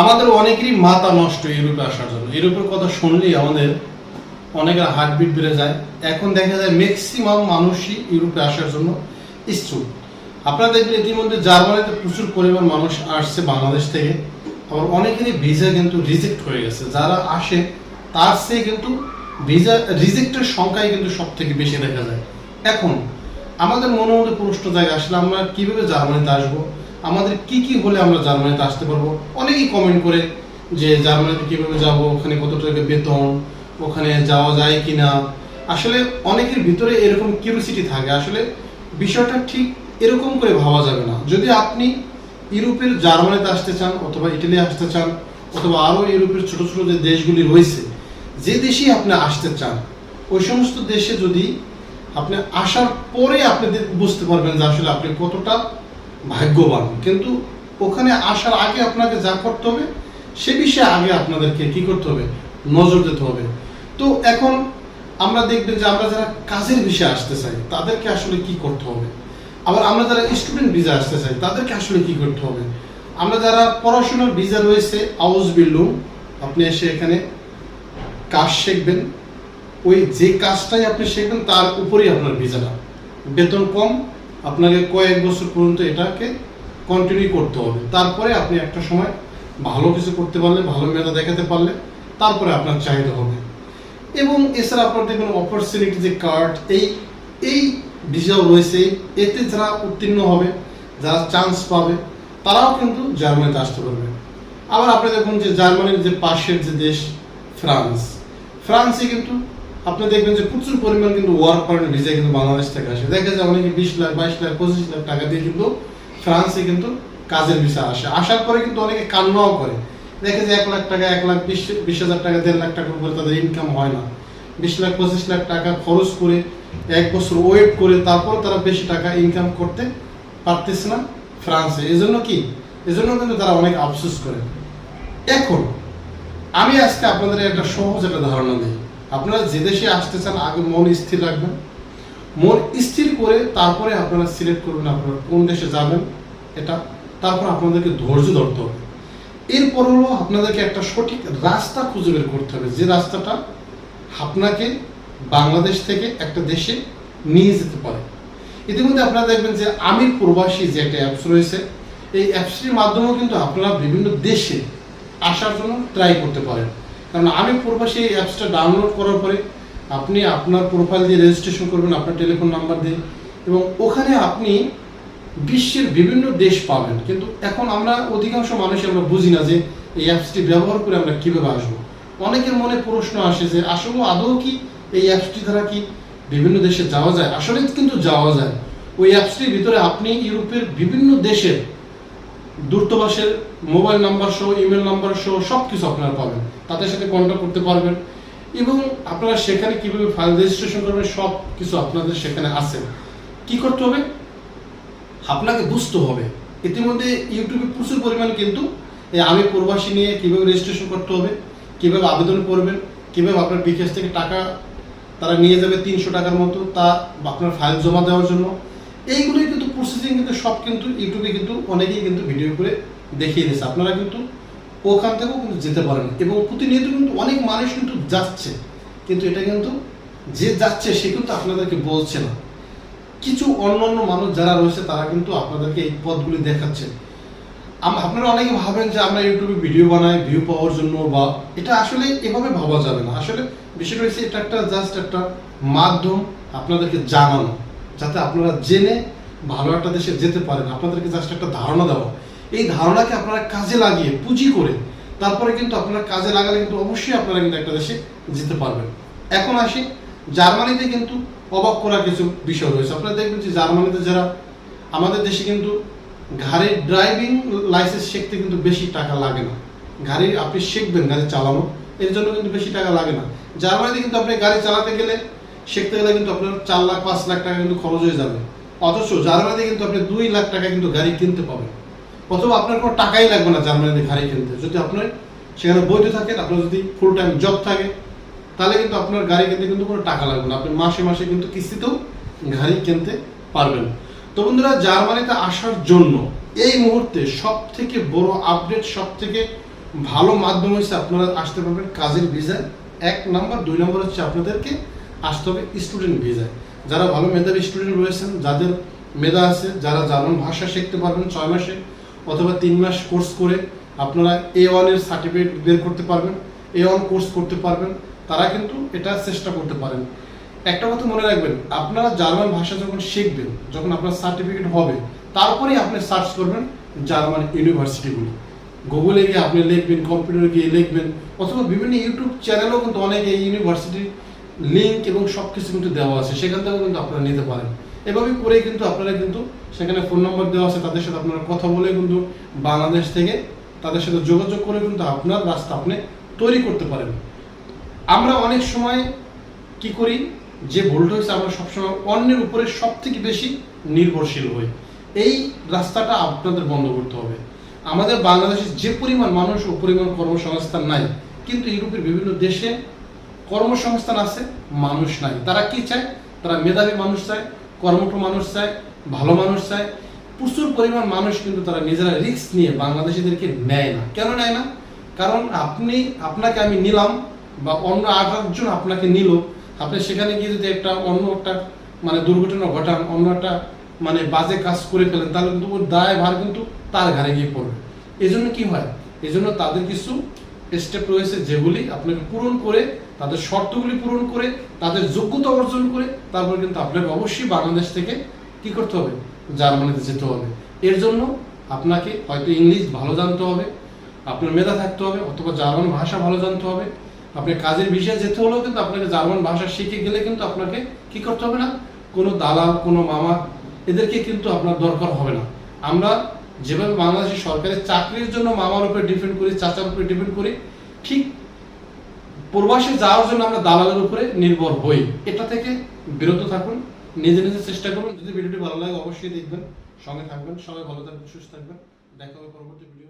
আমাদের অনেকেরই মাথা নষ্ট ইউরোপে আসার জন্য। ইউরোপের কথা শুনলেই আমাদের অনেকের হার্টবিট বেড়ে যায়। এখন দেখা যায় ম্যাক্সিমাম মানুষই ইউরোপে আসার জন্য ইচ্ছুক। আপনারা দেখবেন ইতিমধ্যে জার্মানিতে প্রচুর পরিমাণ মানুষ আসছে বাংলাদেশ থেকে। আবার অনেকেরই ভিসা কিন্তু রিজেক্ট হয়ে গেছে। যারা আসে, তার চেয়ে কিন্তু ভিসা রিজেক্টের সংখ্যাই কিন্তু সব থেকে বেশি দেখা যায়। এখন, আমাদের মনে মধ্যে প্রশ্ন জায়গা আসলে আমরা কীভাবে জার্মানিতে আসব? আমাদের কি কি হলে আমরা জার্মানিতে আসতে পারব? অনেকেই কমেন্ট করে যে জার্মানিতে কীভাবে যাব, ওখানে কত টাকা বেতন, ওখানে যাওয়া যায় কিনা? আসলে অনেকের ভিতরে এরকম কিউরিসিটি থাকে। আসলে বিষয়টা ঠিক এরকম করে ভাবা যাবে না। যদি আপনি ইউরোপের জার্মানিতে আসতে চান অথবা ইটালি আসতে চান অথবা আরও ইউরোপের ছোট ছোট যে দেশগুলি রয়েছে, যে দেশেই আপনি আসতে চান, ওই সমস্ত দেশে যদি আপনি আসার পরে আপনি বুঝতে পারবেন যে আসলে আপনি কতটা ভাগ্যবান। কিন্তু ওখানে আসার আগে আপনাকে যা করতে হবে, সে বিষয়ে আগে আপনাদেরকে কি করতে হবে? নজর দিতে হবে। তো এখন আমরা দেখবেন যে আমরা যারা কাজের বিষয়ে আসতে চাই, তাদেরকে আসলে কি করতে হবে? আবার আমরা যারা স্টুডেন্ট ভিসা আসতে চাই, তাদেরকে আসলে কি করতে হবে? আমরা যারা পড়াশোনার ভিসা রয়েছে আউস বিল্লুম আপনি এসে এখানে কাজ শিখবেন। ওই যে কাজটাই আপনি শিখবেন, তার উপরেই আপনার ভিসাটা বেতন কম আপনাকে কয়েক বছর পর্যন্ত এটাকে কন্টিনিউ করতে হবে। তারপরে আপনি একটা সময় ভালো কিছু করতে পারলে, ভালো মেধা দেখাতে পারলে, তারপরে আপনার চাহিদা হবে। এবং এছাড়া আপনার দেখবেন অপরচুনিটি যে কার্ড এই এই ভিসাও রয়েছে এতে যারা উত্তীর্ণ হবে, যারা চান্স পাবে, তারাও কিন্তু জার্মানিতে আসতে পারবে। আবার আপনি দেখুন যে জার্মানির যে পাশের যে দেশ, ফ্রান্স, ফ্রান্সে কিন্তু আপনি দেখবেন যে প্রচুর পরিমাণ কিন্তু ওয়ার্ক পারমিট ভিসা কিন্তু বাংলাদেশ থেকে আসে। দেখা যায় অনেকে বিশ লাখ, বাইশ লাখ, পঁচিশ লাখ টাকা দিয়ে কিন্তু ফ্রান্সে কিন্তু কাজের ভিসা আসে। আসার পরে কিন্তু অনেকে কান্নাও করে। দেখে যে এক লাখ টাকা, এক লাখ বিশ বিশ হাজার টাকা, দেড় লাখ টাকার উপরে তাদের ইনকাম হয় না। বিশ লাখ, পঁচিশ লাখ টাকা খরচ করে এক বছর ওয়েট করে তারপর তারা বেশি টাকা ইনকাম করতে পারতেছে না ফ্রান্সে এজন্য কি? এজন্য কিন্তু তারা অনেক আফসোস করে। এখন, আমি আজকে আপনাদের একটা সহজ একটা ধারণা দিই। আপনারা যে দেশে আসতে চান, আগে মন স্থির রাখবেন। মন স্থির করে তারপরে আপনারা সিলেক্ট করবেন আপনারা কোন দেশে যাবেন, এটা। তারপর আপনাদেরকে ধৈর্য ধরতে হবে। এরপর হলো আপনাদেরকে একটা সঠিক রাস্তা খুঁজে বের করতে হবে। যে রাস্তাটা আপনাকে বাংলাদেশ থেকে একটা দেশে নিয়ে যেতে পারে। ইতিমধ্যে আপনারা দেখবেন যে আমির প্রবাসী যে একটা অ্যাপস রয়েছে, এই অ্যাপসটির মাধ্যমেও কিন্তু আপনারা বিভিন্ন দেশে আসার জন্য ট্রাই করতে পারেন। কারণ আমি প্রবাসী এই অ্যাপসটা ডাউনলোড করার পরে আপনি আপনার প্রোফাইল দিয়ে রেজিস্ট্রেশন করবেন, আপনার টেলিফোন নাম্বার দিয়ে এবং ওখানে আপনি বিশ্বের বিভিন্ন দেশ পাবেন। কিন্তু এখন আমরা অধিকাংশ মানুষ আমরা বুঝি না যে এই অ্যাপসটি ব্যবহার করে আমরা কীভাবে আসব। অনেকের মনে প্রশ্ন আসে যে আসলে আদৌ কি এই অ্যাপসটি দ্বারা কি বিভিন্ন দেশে যাওয়া যায়? আসলে কিন্তু যাওয়া যায়। ওই অ্যাপসটির ভিতরে আপনি ইউরোপের বিভিন্ন দেশের দূরতবাসের মোবাইল নাম্বার সহ, ইমেল নাম্বার সহ সব কিছু আপনারা পাবেন। তাদের সাথে কন্ট্যাক্ট করতে পারবেন। এবং আপনারা সেখানে কীভাবে ফাইল রেজিস্ট্রেশন করবেন সব কিছু আপনাদের সেখানে আছে। কি করতে হবে? আপনাকে বুঝতে হবে। ইতিমধ্যে ইউটিউবে প্রচুর পরিমাণ কিন্তু আমি প্রবাসী নিয়ে কীভাবে রেজিস্ট্রেশন করতে হবে, কীভাবে আবেদন করবেন, কীভাবে আপনার বিকাশ থেকে টাকা তারা নিয়ে যাবে তিনশো টাকার মতো তা আপনার ফাইল জমা দেওয়ার জন্য। এইগুলোই কিন্তু প্রসেসিং কিন্তু সব কিন্তু ইউটিউবে কিন্তু অনেকেই কিন্তু ভিডিও করে দেখিয়ে দিয়েছে। আপনারা কিন্তু ওখান থেকেও কিন্তু যেতে পারেন। এবং প্রতিনিয়ত কিন্তু অনেক মানুষ কিন্তু যাচ্ছে। কিন্তু এটা কিন্তু যে যাচ্ছে সে কিন্তু আপনাদেরকে বলছে না। কিছু অন্যান্য মানুষ যারা রয়েছে, তারা কিন্তু আপনাদেরকে এই পথগুলি দেখাচ্ছে। আপনারা অনেকে ভাবেন যে আমরা ইউটিউবে ভিডিও বানাই ভিউ পাওয়ার জন্য বা এটা আসলে এভাবে ভাবা যাবে না। আসলে বিষয়টা হচ্ছে এটা একটা জাস্ট একটা মাধ্যম আপনাদেরকে জানানো, যাতে আপনারা জেনে ভালো একটা দেশে যেতে পারেন, আপনাদেরকে জাস্ট একটা ধারণা দেওয়া। এই ধারণাকে আপনারা কাজে লাগিয়ে, পুঁজি করে, তারপরে কিন্তু আপনারা কাজে লাগালে কিন্তু অবশ্যই আপনারা কিন্তু একটা দেশে যেতে পারবেন। এখন আসি, জার্মানিতে কিন্তু অবাক করার কিছু বিষয় রয়েছে। আপনারা দেখবেন যে জার্মানিতে যারা, আমাদের দেশে কিন্তু গাড়ির ড্রাইভিং লাইসেন্স শিখতে কিন্তু বেশি টাকা লাগে না। গাড়ি আপনি শিখবেন গাড়ি চালানো, এর জন্য কিন্তু বেশি টাকা লাগে না। জার্মানিতে কিন্তু আপনি গাড়ি চালাতে গেলে, শিখতে গেলে কিন্তু আপনার চার লাখ, পাঁচ লাখ টাকা কিন্তু খরচ হয়ে যাবে। অথচ জার্মানিতে কিন্তু আপনি দুই লাখ টাকা কিন্তু গাড়ি কিনতে পাবেন। অথবা আপনার কোনো টাকাই লাগবে না জার্মানিতে গাড়ি কিনতে। যদি আপনার সেখানে বৈধ থাকেন, আপনার যদি ফুল টাইম জব থাকে, তাহলে কিন্তু আপনার গাড়ি কিনতে কিন্তু কোনো টাকা লাগবে না। আপনি মাসে মাসে কিন্তু কিস্তিতেও গাড়ি কিনতে পারবেন। তো বন্ধুরা, জার্মানিতে আসার জন্য এই মুহূর্তে সব থেকে বড় আপডেট সব থেকে ভালো মাধ্যম হচ্ছে আপনারা আসতে পারবেন কাজের ভিসায় এক নম্বর, দুই নম্বর হচ্ছে আপনাদেরকে আসতে হবে স্টুডেন্ট ভিসায় যারা ভালো মেধাবী স্টুডেন্ট রয়েছেন, যাদের মেধা আছে, যারা জার্মান ভাষা শিখতে পারবেন ছয় মাসে অথবা তিন মাস কোর্স করে আপনারা এ ওয়ানের সার্টিফিকেট বের করতে পারবেন এ ওয়ান কোর্স করতে পারবেন, তারা কিন্তু এটা চেষ্টা করতে পারেন। একটা কথা মনে রাখবেন, আপনারা জার্মান ভাষা যখন শিখবেন, যখন আপনার সার্টিফিকেট হবে, তারপরেই আপনি সার্চ করবেন জার্মান ইউনিভার্সিটিগুলি গুগলে গিয়ে আপনি লিখবেন কম্পিউটারে গিয়ে লিখবেন, অথবা বিভিন্ন ইউটিউব চ্যানেলেও কিন্তু অনেক এই ইউনিভার্সিটির লিঙ্ক এবং সব কিছু কিন্তু দেওয়া আছে, সেখান থেকেও কিন্তু আপনারা নিতে পারেন। এভাবে করেই কিন্তু আপনারা কিন্তু সেখানে ফোন নম্বর দেওয়া আছে, তাদের সাথে আপনারা কথা বলে কিন্তু বাংলাদেশ থেকে তাদের সাথে যোগাযোগ করে কিন্তু আপনার রাস্তা আপনি তৈরি করতে পারেন। আমরা অনেক সময় কি করি, যে ভুলটা হচ্ছে আমরা সবসময় অন্যের উপরে সব থেকে বেশি নির্ভরশীল হই। এই রাস্তাটা আপনাদের বন্ধ করতে হবে। আমাদের বাংলাদেশে যে পরিমাণ মানুষ ও পরিমাণ কর্মসংস্থান নাই, কিন্তু ইউরোপের বিভিন্ন দেশে কর্মসংস্থান আছে, মানুষ নাই। তারা কি চায়? তারা মেধাবী মানুষ চায়, কর্মঠ মানুষ চায়, ভালো মানুষ চায়। প্রচুর পরিমাণ মানুষ কিন্তু তারা নিজেরা রিস্ক নিয়ে বাংলাদেশিদেরকে নেয় না। কেন নেয় না? কারণ আপনি, আপনাকে আমি নিলাম বা অন্য আট আপনাকে নিল, আপনি সেখানে গিয়ে যদি একটা অন্য একটা মানে দুর্ঘটনা ঘটান, অন্য একটা মানে বাজে কাজ করে ফেলেন, তাহলে কিন্তু ওর দায় ভার কিন্তু তার ঘাড়ে গিয়ে পড়বে। এই জন্য কি হয়? এই জন্য তাদের কিছু স্টেপ রয়েছে যেগুলি আপনাকে পূরণ করে তাদের শর্তগুলি পূরণ করে, তাদের যোগ্যতা অর্জন করে, তারপর কিন্তু আপনাকে অবশ্যই বাংলাদেশ থেকে কি করতে হবে? জার্মানিতে যেতে হবে। এর জন্য আপনাকে হয়তো ইংলিশ ভালো জানতে হবে, আপনার মেধা থাকতে হবে, অথবা জার্মান ভাষা ভালো জানতে হবে। আপনি কাজের বিষয়ে যেতে হলেও কিন্তু আপনাকে জার্মান ভাষা শিখে গেলে কিন্তু আপনাকে কি করতে হবে না? কোনো দালাল, কোনো মামা, এদেরকে কিন্তু আপনার দরকার হবে না। আমরা যেভাবে বাংলাদেশের সরকারি চাকরির জন্য মামার উপরে ডিপেন্ড করি, চাচার উপরে ডিপেন্ড করি, ঠিক প্রবাসে যাওয়ার জন্য আমরা দালালের উপরে নির্ভর হই। এটা থেকে বিরত থাকুন, নিজে নিজে চেষ্টা করুন। যদি ভিডিওটি ভালো লাগে, অবশ্যই দেখবেন। সঙ্গে থাকবেন। সবাই ভালো থাকবেন, সুস্থ থাকবেন। দেখা হবে পরবর্তী ভিডিওতে।